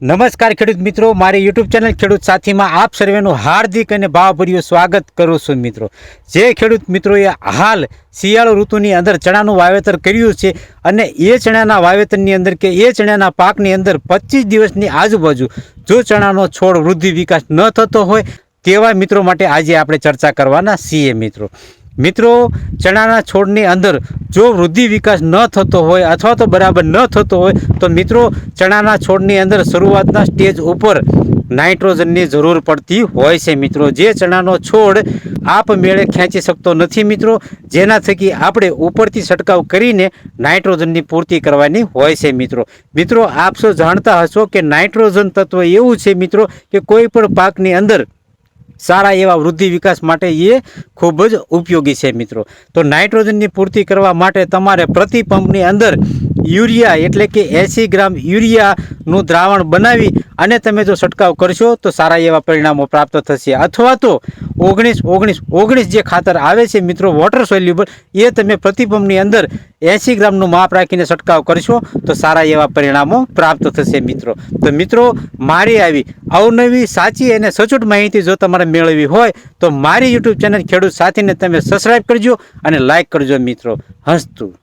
નમસ્કાર ખેડૂત મિત્રો, મારી યુટ્યુબ ચેનલ ખેડૂત સાથીમાં આપ સર્વેનું હાર્દિક અને ભાવભર્યું સ્વાગત કરું છું મિત્રો. જે ખેડૂત મિત્રોએ હાલ શિયાળો ઋતુની અંદર ચણાનું વાવેતર કર્યું છે અને એ ચણાના વાવેતરની અંદર કે એ ચણાના પાકની અંદર પચીસ દિવસની આજુબાજુ જો ચણાનો છોડ વૃદ્ધિ વિકાસ ન થતો હોય, તેવા મિત્રો માટે આજે આપણે ચર્ચા કરવાના છીએ મિત્રો. મિત્રો, ચણાના છોડની અંદર જો વૃદ્ધિ વિકાસ ન થતો હોય અથવા તો બરાબર ન થતો હોય, તો મિત્રો, ચણાના છોડની અંદર શરૂઆતના સ્ટેજ ઉપર નાઇટ્રોજનની જરૂર પડતી હોય છે મિત્રો. જે ચણાનો છોડ આપમેળે ખેંચી શકતો નથી મિત્રો જેના થકી આપણે ઉપરથી છંટકાવ કરીને નાઇટ્રોજનની પૂર્તિ કરવાની હોય છે મિત્રો. મિત્રો, આપ સૌ જાણતા હશો કે નાઇટ્રોજન તત્વ એવું છે મિત્રો કે કોઈ પણ પાકની અંદર સારા એવા વૃદ્ધિ વિકાસ માટે એ ખૂબ જ ઉપયોગી છે મિત્રો. તો નાઇટ્રોજનની પૂર્તિ કરવા માટે તમારે પ્રતિ પંપની અંદર યુરિયા એટલે કે એંસી ગ્રામ યુરિયાનું દ્રાવણ બનાવી અને તમે જો છંટકાવ કરશો તો સારા એવા પરિણામો પ્રાપ્ત થશે. અથવા તો ઓગણીસ ઓગણીસ ઓગણીસ જે ખાતર આવે છે મિત્રો વોટર સોલ્યુબલ એ તમે પ્રતિપંપની અંદર એંસી ગ્રામનું માપ રાખીને છંટકાવ કરશો તો સારા એવા પરિણામો પ્રાપ્ત થશે મિત્રો. તો મિત્રો, મારી આવી અવનવી, સાચી અને સચોટ માહિતી જો તમારે મેળવવી હોય તો મારી યુટ્યુબ ચેનલ ખેડૂત સાથીને તમે સબસ્ક્રાઈબ કરજો અને લાઈક કરજો મિત્રો. હસતું.